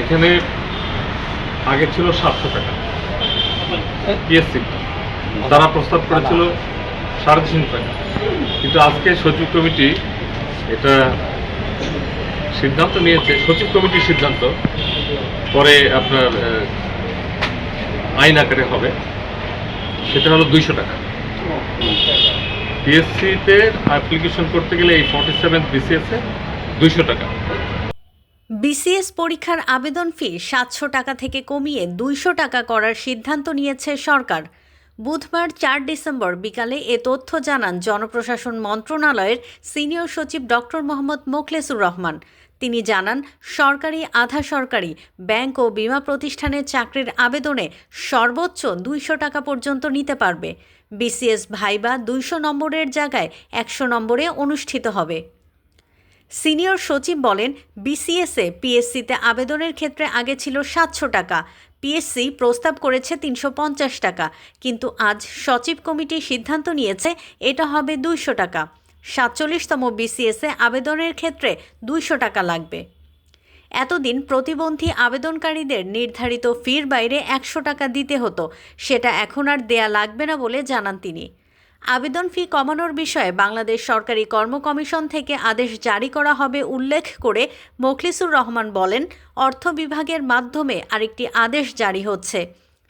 এখানে আগে ছিল সাতশো টাকা। পিএসসি তারা প্রস্তাব করেছিল সাড়ে তিনশো টাকা। কিন্তু আজকে সচিব কমিটি এটা সিদ্ধান্ত নিয়েছে। সচিব কমিটির সিদ্ধান্ত পরে আপনার আইন আকারে হবে। সেটা হলো দুইশো টাকা। পিএসসিতে অ্যাপ্লিকেশন করতে গেলে এই ফর্টি সেভেন বিসিএসে দুইশো টাকা। বিসিএস পরীক্ষার আবেদন ফি সাতশো টাকা থেকে কমিয়ে দুইশো টাকা করার সিদ্ধান্ত নিয়েছে সরকার। বুধবার চার ডিসেম্বর বিকালে এ তথ্য জানান জনপ্রশাসন মন্ত্রণালয়ের সিনিয়র সচিব ডক্টর মোহাম্মদ মোখলেসুর রহমান। তিনি জানান, সরকারি, আধা সরকারি ব্যাংক ও বীমা প্রতিষ্ঠানের চাকরির আবেদনে সর্বোচ্চ দুইশো টাকা পর্যন্ত নিতে পারবে। বিসিএস ভাইবা দুইশো নম্বরের জায়গায় একশো নম্বরে অনুষ্ঠিত হবে। সিনিয়র সচিব বলেন বিসিএসএ পিএসসিতে আবেদনের ক্ষেত্রে আগে ছিল সাতশো টাকা, পিএসসি প্রস্তাব করেছে তিনশো পঞ্চাশ টাকা, কিন্তু আজ সচিব কমিটি সিদ্ধান্ত নিয়েছে এটা হবে দুইশো টাকা। সাতচল্লিশতম বিসিএসএ আবেদনের ক্ষেত্রে দুইশো টাকা লাগবে। এতদিন প্রতিবন্ধী আবেদনকারীদের নির্ধারিত ফির বাইরে একশো টাকা দিতে হতো, সেটা এখন আর দেয়া লাগবে না বলে জানান তিনি। আবেদন ফি কমানোর বিষয়ে বাংলাদেশ সরকারি কর্ম কমিশন থেকে আদেশ জারি করা হবে উল্লেখ করে মোখলিসুর রহমান বলেন, অর্থ বিভাগের মাধ্যমে আরেকটি আদেশ জারি হচ্ছে।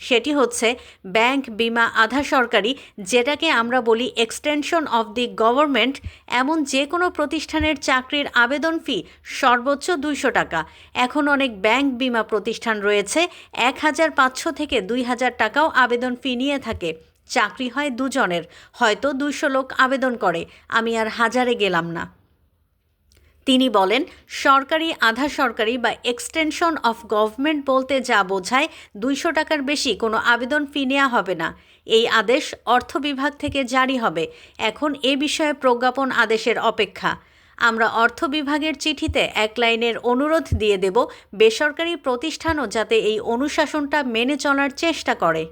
সেটি হচ্ছে, ব্যাংক বিমা আধা সরকারি, যেটাকে আমরা বলি এক্সটেনশন অফ দি গভর্নমেন্ট এমন যে কোনো প্রতিষ্ঠানের চাকরির আবেদন ফি সর্বোচ্চ দুইশো টাকা। এখন অনেক ব্যাংক বিমা প্রতিষ্ঠান রয়েছে, এক হাজার পাঁচশো থেকে দুই হাজার টাকাও আবেদন ফি নিয়ে থাকে। চাকরি হয় দুজনের, হয়তো দুইশো লোক আবেদন করে, আমি আর হাজারে গেলাম না। তিনি বলেন, সরকারি আধা সরকারি বা এক্সটেনশন অফ গভর্নমেন্ট বলতে যা বোঝায়, দুইশো টাকার বেশি কোনো আবেদন ফি নেওয়া হবে না। এই আদেশ অর্থ বিভাগ থেকে জারি হবে। এখন এ বিষয়ে প্রজ্ঞাপন আদেশের অপেক্ষা। আমরা অর্থ বিভাগের চিঠিতে এক লাইনের অনুরোধ দিয়ে দেব, বেসরকারি প্রতিষ্ঠানও যাতে এই অনুশাসনটা মেনে চলার চেষ্টা করে।